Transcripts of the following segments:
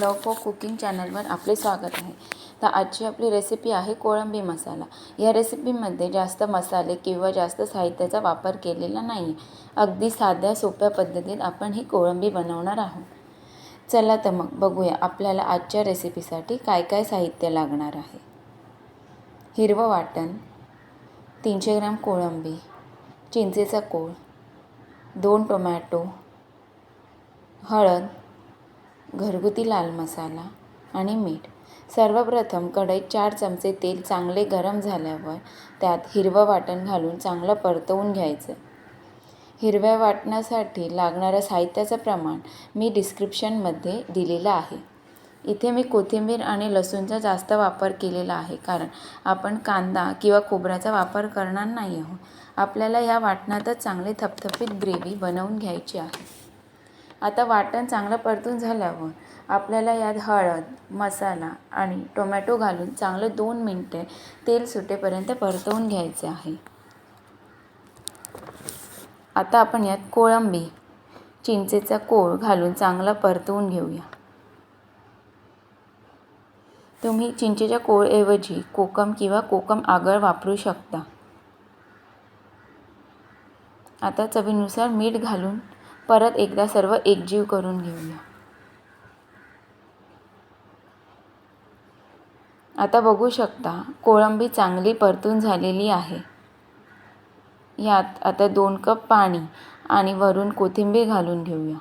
Love for cooking चॅनलवर आपले स्वागत आहे. तर आजची आपली रेसिपी आहे कोळंबी मसाला. या रेसिपीमध्ये जास्त मसाले किंवा जास्त साहित्याचा वापर केलेला नाही आहे अगदी साध्या सोप्या पद्धतीत आपण ही कोळंबी बनवणार आहोत. चला तर मग बघूया आपल्याला आजच्या रेसिपीसाठी काय काय साहित्य लागणार आहे. हिरवं वाटण तीनशे ग्रॅम कोळंबी चिंचेचा कोळ दोन टोमॅटो हळद घरगुती लाल मसाला आणि मीठ. सर्वप्रथम कढईत चार चमचे तेल चांगले गरम झाल्यावर त्यात हिरवं वाटण घालून चांगलं परतवून घ्यायचं. हिरव्या वाटणासाठी लागणाऱ्या साहित्याचं प्रमाण मी डिस्क्रिप्शनमध्ये दिलेलं आहे. इथे मी कोथिंबीर आणि लसूणचा जास्त वापर केलेला आहे कारण आपण कांदा किंवा खोबऱ्याचा वापर करणार नाही आहोत. आपल्याला या वाटणातच चांगली थपथपीत ग्रेव्ही बनवून घ्यायची आहे. आता वाटण चांगलं परतून झाल्यावर आपल्याला यात हळद मसाला आणि टोमॅटो घालून चांगलं दोन मिनटे तेल सुटेपर्यंत परतवून घ्यायचे आहे. आता आपण यात कोळंबी चिंचेचा कोळ घालून चांगला परतवून घेऊया. तुम्ही चिंचेच्या कोळऐवजी कोकम किंवा कोकम आगळ वापरू शकता. आता चवीनुसार मीठ घालून परत एकदा सर्व एकजीव करून घेऊया. आता बघू शकता कोळंबी चांगली परतून झालेली आहे. यात आता दोन कप पाणी आणि वरून कोथिंबीर घालून घेऊया.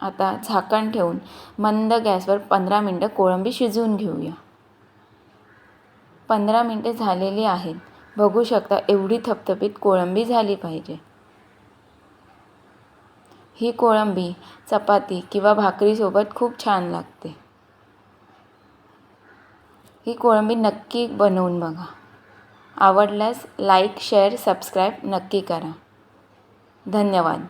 आता झाकण ठेवून मंद गॅसवर पंधरा मिनटं कोळंबी शिजवून घेऊया. पंधरा मिनटे झालेली आहेत. बघू शकता एवढी थपथपीत कोळंबी झाली पाहिजे. ही कोळंबी चपाती किंवा भाकरीसोबत खूप छान लागते. ही कोळंबी नक्की बनवून बघा. आवडल्यास लाईक शेअर सबस्क्राईब नक्की करा. धन्यवाद.